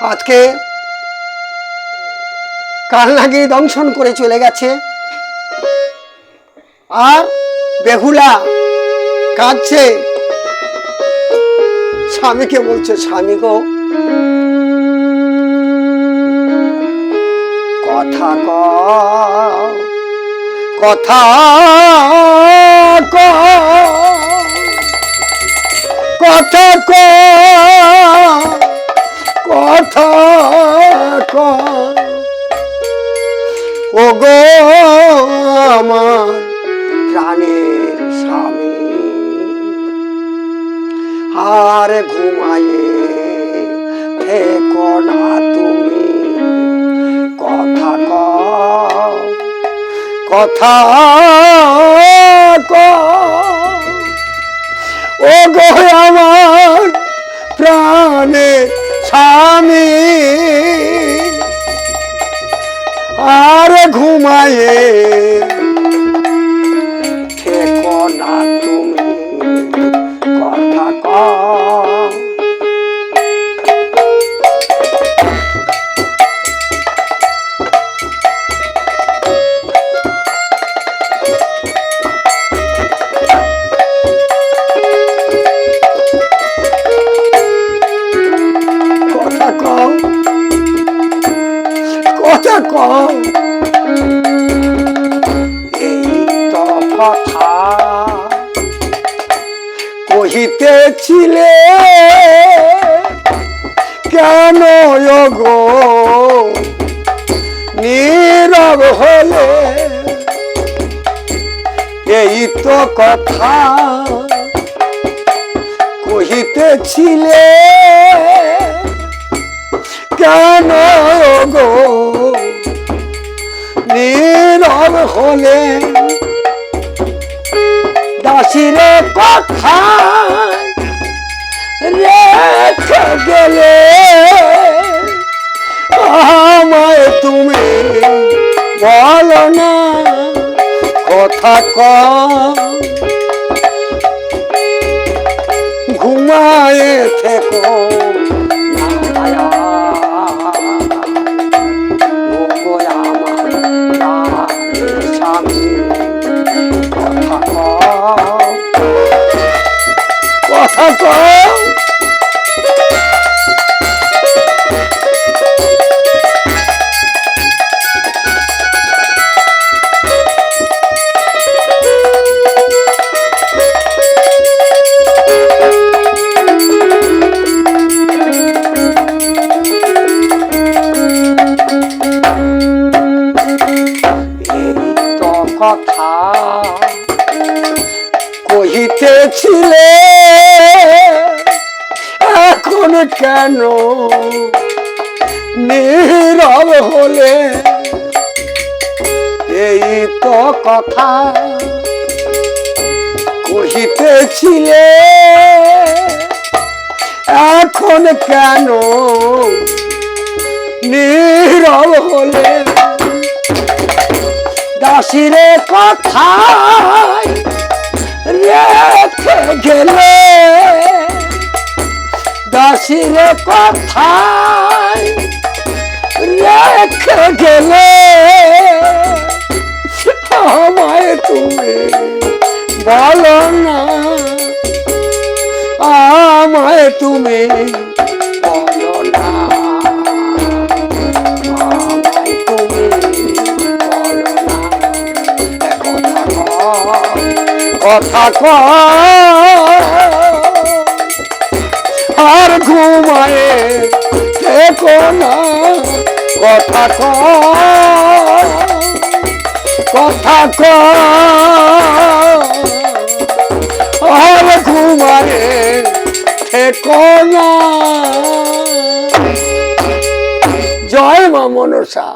আজকে কালনাগিরি দংশন করে চলে গেছে? আর বেহুলা কাঁদছে। স্বামীকে বলছে, স্বামী গো, কথা ক কথা ক কথা ক গো আমার প্রাণের স্বামী। আর ঘুমায়ে থেকো না তুমি। কথা ক কথা ক ও গো আমার প্রাণের স্বামী। ঘুমায়ে কহিতেছিলে কেন নীরব হলে এই তো কথা কহিতেছিলে। কেন গো নীরব হলে দাসিরে কথা রেখে গেলে আমায় তুমি বলো না কথা ক ঘুমায়ে থেকো। কথা কও, কথা কহিতেছিলে এখন কেন নীরব হলে? এই তো কথা কহিতেছিলে এখন কেন নীরব হলে? দাসিরে কথায় রেখে গেলে। দাসিরে কথায় রেখে গেলে। আমায় তুমি বলো না। আমায় তুমি কথা আর ঘুমায়ে থেকো না কথা কথা আর ঘুমায়ে থেকো না। জয় মা মনসা।